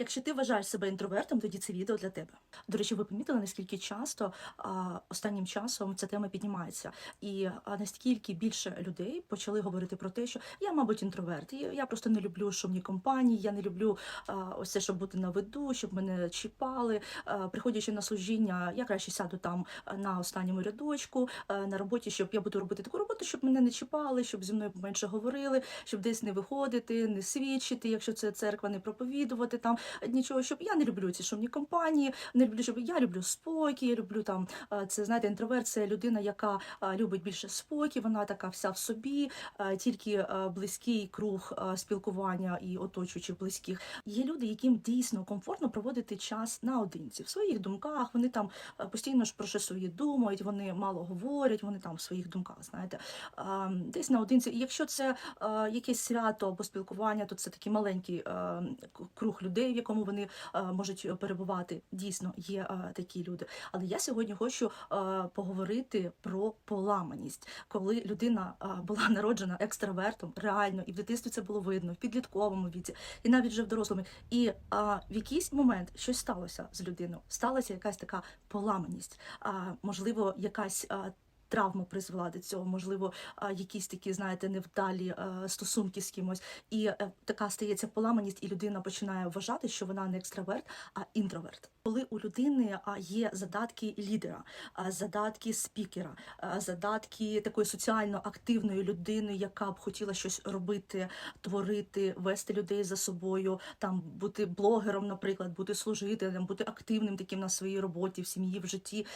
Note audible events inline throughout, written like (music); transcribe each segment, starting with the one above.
Якщо ти вважаєш себе інтровертом, тоді це відео для тебе. До речі, ви помітили, наскільки часто а, останнім часом ця тема піднімається, і а, наскільки більше людей почали говорити про те, що я, мабуть, інтроверт, і я просто не люблю шумні компанії, я не люблю а, ось це, щоб бути на виду, щоб мене чіпали. А, приходячи на служіння, я краще сяду там на останньому рядочку, а, на роботі, щоб я буду робити таку роботу, щоб мене не чіпали, щоб зі мною менше говорили, щоб десь не виходити, не свідчити, якщо це церква, не проповідувати там нічого, щоб я не люблю ці шумні компанії, не люблю, щоб я люблю спокій, я люблю там е, це знаєте, інтроверт це людина, яка е, любить більше спокій, вона така вся в собі, е, тільки близький круг спілкування і оточуючих близьких. Є люди, яким дійсно комфортно проводити час наодинці в своїх думках. Вони там постійно ж про щось своє думають, вони мало говорять, вони там в своїх думках, знаєте, десь наодинці. І якщо це якесь свято або спілкування, то це такий маленький круг людей, якому вони е, можуть перебувати. Дійсно, є е, такі люди. Але я сьогодні хочу е, поговорити про поламаність, коли людина була (laughs) народжена екстравертом, реально, і в дитинстві це було видно, в підлітковому віці, і навіть вже в дорослому. І в якийсь момент щось сталося з людиною. Сталася якась така поламаність, можливо, якась. Травма призвела до цього, можливо, якісь такі, знаєте, невдалі стосунки з кимось, і е, така стається поламаність, і людина починає вважати, що вона не екстраверт, а інтроверт. Коли у людини є задатки лідера, задатки спікера, задатки такої соціально активної людини, яка б хотіла щось робити, творити, вести людей за собою, там бути блогером, наприклад, бути служителем, бути активним таким на своїй роботі, в сім'ї, в житті.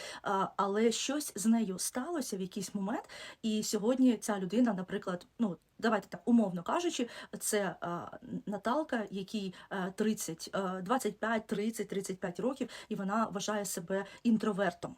Але щось з нею сталося в якийсь момент, і сьогодні ця людина, наприклад, ну. Давайте так, умовно кажучи, це а, Наталка, якій е, 30, е, 25, 30, 35 років, і вона вважає себе інтровертом.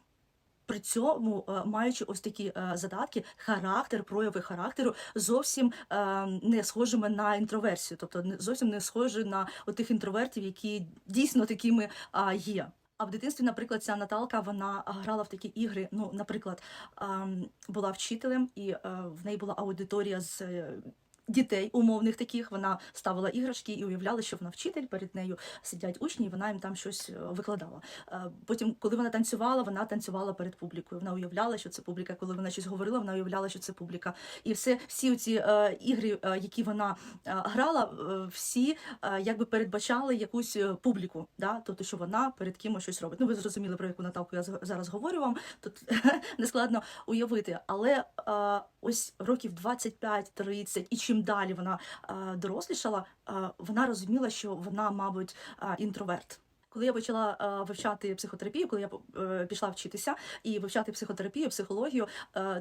При цьому, е, маючи ось такі е, задатки, характер, прояви характеру зовсім е, не схожими на інтроверсію, тобто зовсім не схожі на тих інтровертів, які дійсно такими є. А в дитинстві, наприклад, ця Наталка вона грала в такі ігри. Ну, наприклад, була вчителем, і е, в неї була аудиторія з. Дітей умовних таких вона ставила іграшки і уявляла, що вона вчитель, перед нею сидять учні, і вона їм там щось е, викладала. Е, Потім, коли вона танцювала, вона танцювала перед публікою. Вона уявляла, що це публіка. Коли вона щось говорила, вона уявляла, що це публіка. І все, всі ці е, ігри, які вона грала, всі якби передбачали якусь публіку, да? тобто, що вона перед кимось щось робить. Ну, ви зрозуміли, про яку Наталку я зараз говорю вам. Тут (laughs) нескладно уявити. Але ось років 25-30, і чим далі вона е, дорослішала, е, вона розуміла, що вона, мабуть, е, інтроверт. Коли я почала вивчати психотерапію, коли я пішла вчитися і вивчати психотерапію, психологію,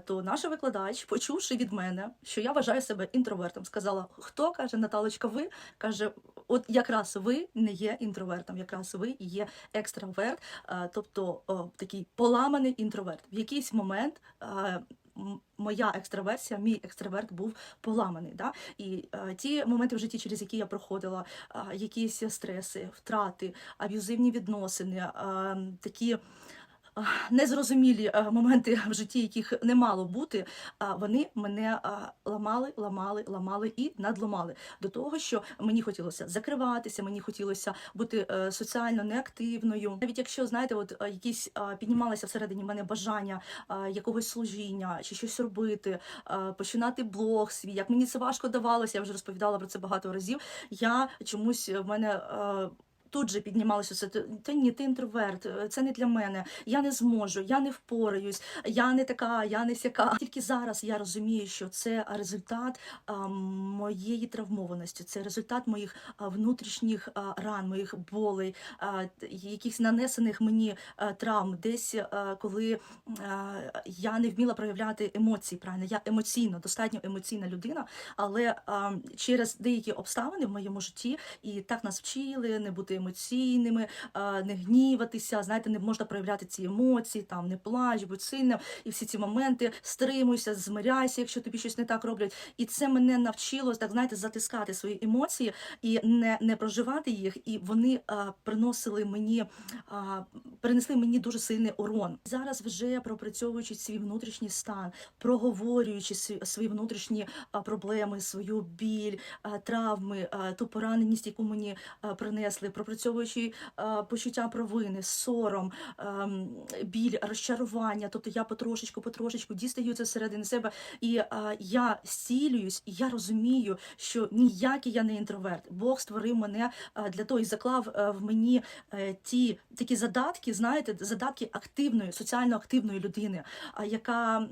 то наша викладач, почувши від мене, що я вважаю себе інтровертом, сказала: хто каже Наталочка, ви каже, от якраз ви не є інтровертом, якраз ви є екстраверт, тобто такий поламаний інтроверт. В якийсь момент. Моя екстраверсія, мій екстраверт був поламаний. Да? І е, ті моменти в житті, через які я проходила, е, якісь стреси, втрати, аб'юзивні відносини, е, такі незрозумілі е, моменти в житті, яких не мало бути, вони мене е, ламали, ламали, ламали і надломали до того, що мені хотілося закриватися, мені хотілося бути е, соціально неактивною. Навіть якщо знаєте, от е, якісь е, піднімалося всередині мене бажання е, якогось служіння чи щось робити, е, починати блог свій. Як мені це важко давалося, я вже розповідала про це багато разів. Я чомусь в мене. Е, Тут же піднімалося це та ні, ти інтроверт, е, це не для мене. Я не зможу, я не впораюсь, я не така, я не сяка. Тільки зараз я розумію, що це результат а, моєї травмованості, це результат моїх внутрішніх ран, моїх болей, якихось нанесених мені а, травм. Десь а, коли я не вміла проявляти емоції. Правильно, я емоційно, достатньо емоційна людина, але через деякі обставини в моєму житті і так нас вчили не бути емоційними, не гніватися. Знаєте, не можна проявляти ці емоції, там не плач, будь сильним, і всі ці моменти стримуйся, змиряйся, якщо тобі щось не так роблять. І це мене навчило так, знаєте, затискати свої емоції і не, не проживати їх. І вони а, приносили мені, а, принесли мені дуже сильний урон. Зараз вже пропрацьовуючи свій внутрішній стан, проговорюючи свої внутрішні проблеми, свою біль, травми, ту пораненість, яку мені принесли, пропрацьовуючи е, почуття провини, сором, ем, біль, розчарування. Тобто я потрошечку, потрошечку дістаю це всередини себе, і е, я зцілююсь, і я розумію, що ніякий я не інтроверт. Бог створив мене е, для того і заклав е, в мені е, ті такі задатки, знаєте, задатки активної, соціально активної людини, яка е,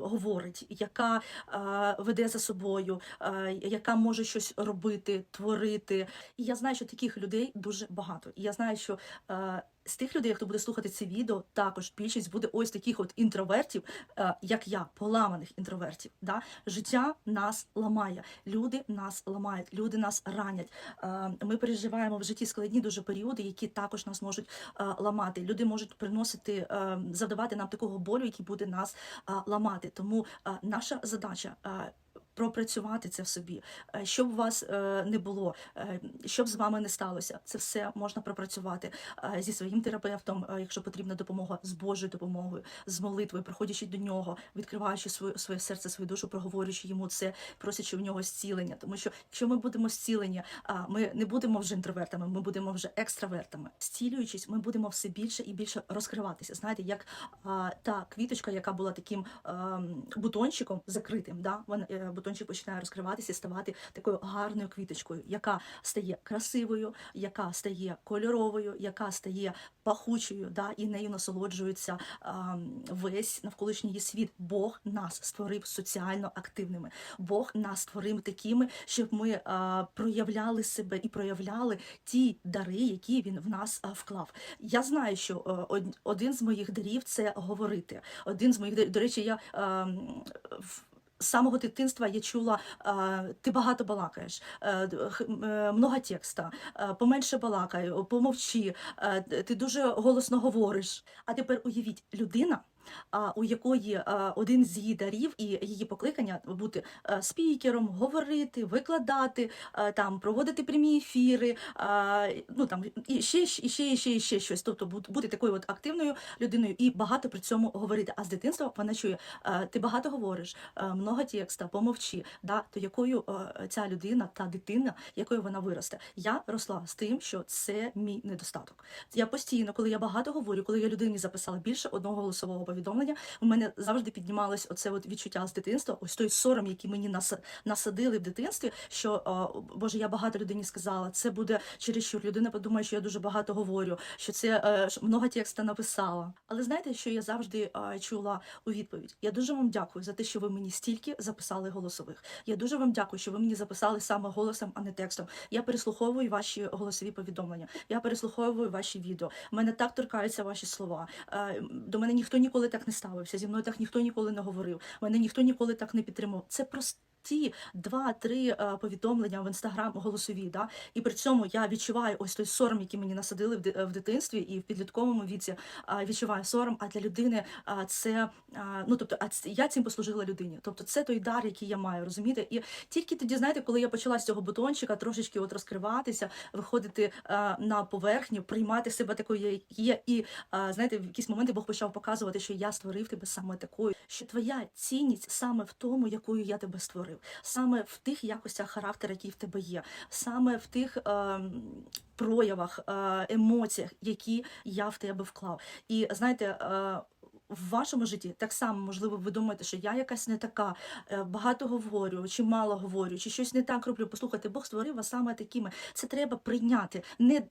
говорить, яка е, веде за собою, е, яка може щось робити, творити. І я знаю, що таких людей дуже багато. І я знаю, що е, з тих людей, хто буде слухати це відео, також більшість буде ось таких от інтровертів, е, як я, поламаних інтровертів. Да? Життя нас ламає, люди нас ламають, люди нас ранять. Е, Ми переживаємо в житті складні дуже періоди, які також нас можуть е, ламати. Люди можуть приносити, е, завдавати нам такого болю, який буде нас е, ламати. Тому е, наша задача. е, Пропрацювати це в собі, Е, щоб у вас е, не було, е, щоб з вами не сталося, це все можна пропрацювати зі своїм терапевтом, якщо потрібна допомога, з Божою допомогою, з молитвою, приходячи до нього, відкриваючи своє, своє серце, свою душу, проговорюючи йому це, просячи в нього зцілення. Тому що якщо ми будемо зцілені, ми не будемо вже інтровертами, ми будемо вже екстравертами. Зцілюючись, ми будемо все більше і більше розкриватися. Знаєте, як та квіточка, яка була таким ем, бутончиком закритим, да? вона, бутончик починає розкриватися і ставати такою гарною квіточкою, яка стає красивою, яка стає кольоровою, яка стає пахучою, да? і нею насолоджується ем, весь навколишній її світ. Бог нас створив соціально активними. Бог нас створив такими, щоб ми а, проявляли себе і проявляли ті дари, які він в нас а, вклав. Я знаю, що а, од- один з моїх дарів це говорити. Один з моїх до речі, я а, з самого дитинства я чула, ти багато балакаєш, е, е, много текста, е, поменше балакай, помовчи, ти дуже голосно говориш. А тепер уявіть, людина, у якої один з її дарів і її покликання бути спікером, говорити, викладати, там проводити прямі ефіри, ну там і ще, і ще, і ще, і ще щось. Тобто бути такою от активною людиною і багато при цьому говорити. А з дитинства вона чує, ти багато говориш, много текста, помовчи. Да? То якою ця людина, та дитина, якою вона виросте. Я росла з тим, що це мій недостаток. Я постійно, коли я багато говорю, коли я людині записала більше одного голосового повідомлення, у мене завжди піднімалось оце от відчуття з дитинства, ось той сором, який мені насадили в дитинстві. Що а, Боже, я багато людині сказала. Це буде через що людина подумає, що я дуже багато говорю, що це е, много текста написала. Але знаєте, що я завжди а, чула у відповідь? Я дуже вам дякую за те, що ви мені стільки записали голосових. Я дуже вам дякую, що ви мені записали саме голосом, а не текстом. Я переслуховую ваші голосові повідомлення. Я переслуховую ваші відео. Мене так торкаються ваші слова. Е, До мене ніхто ніколи так не ставився. Зі мною так ніхто ніколи не говорив. Мене ніхто ніколи так не підтримував. Це просто. Ті два-три е, повідомлення в інстаграм голосові, да і при цьому я відчуваю ось той сором, який мені насадили в, ди- в дитинстві і в підлітковому віці. Відчуваю сором. А для людини це ну тобто, а я цим послужила людині. Тобто, це той дар, який я маю, розумієте? І тільки тоді, знаєте, коли я почала з цього бутончика трошечки от розкриватися, виходити на поверхню, приймати себе такою, як є, і знаєте, в якісь моменти Бог почав показувати, що я створив тебе саме такою, що твоя цінність саме в тому, якою я тебе створив, саме в тих якостях характеру, які в тебе є, саме в тих. е, Проявах, е, емоціях, які я в тебе вклав. І знаєте, е, в вашому житті так само, можливо, ви думаєте, що я якась не така, е, багато говорю, чи мало говорю, чи щось не так роблю. Послухайте, Бог створив вас саме такими. Це треба прийняти, не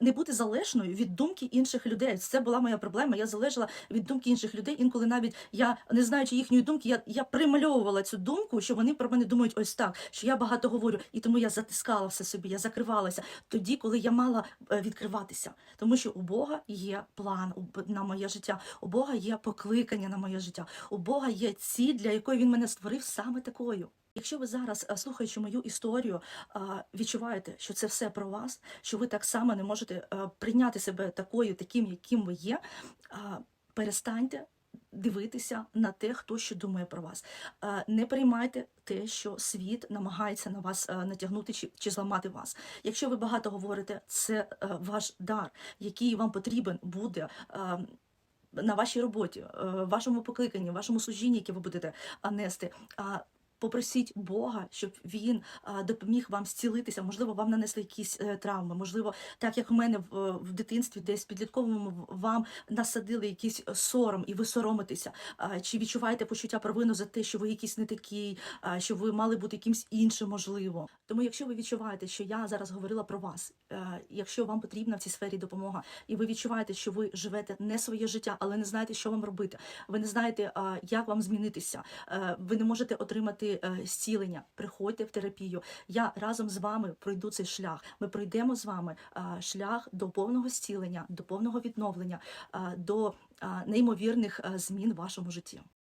не бути залежною від думки інших людей. Це була моя проблема. Я залежала від думки інших людей. Інколи навіть я не знаючи їхньої думки, я, я примальовувала цю думку, що вони про мене думають ось так, що я багато говорю, і тому я затискала все собі, я закривалася тоді, коли я мала е, відкриватися. Тому що у Бога є план на моє життя, у Бога є покликання на моє життя, у Бога є ціль, для якої він мене створив саме такою. Якщо ви зараз, е, слухаючи мою історію, відчуваєте, що це все про вас, що ви так само не можете е, прийняти себе такою, таким, яким ви є, перестаньте дивитися на те, хто що думає про вас. Е, Не приймайте те, що світ намагається на вас е, натягнути чи, чи зламати вас. Якщо ви багато говорите, це е, ваш дар, який вам потрібен буде. На вашій роботі, е, вашому покликанні, вашому служінні, яке ви будете нести. А Попросіть Бога, щоб він допоміг вам зцілитися. Можливо, вам нанесли якісь е, травми. Можливо, так як в мене в, в дитинстві, десь підлітковому вам насадили якийсь сором, і ви соромитеся. Чи відчуваєте почуття провину за те, що ви якийсь не такий, що ви мали бути якимсь іншим, можливо. Тому, якщо ви відчуваєте, що я зараз говорила про вас, е, якщо вам потрібна в цій сфері допомога, і ви відчуваєте, що ви живете не своє життя, але не знаєте, що вам робити, ви не знаєте, як вам змінитися, е, ви не можете отримати е, зцілення. Приходьте в терапію. Я разом з вами пройду цей шлях. Ми пройдемо з вами шлях до повного зцілення, до повного відновлення, до неймовірних змін в вашому житті.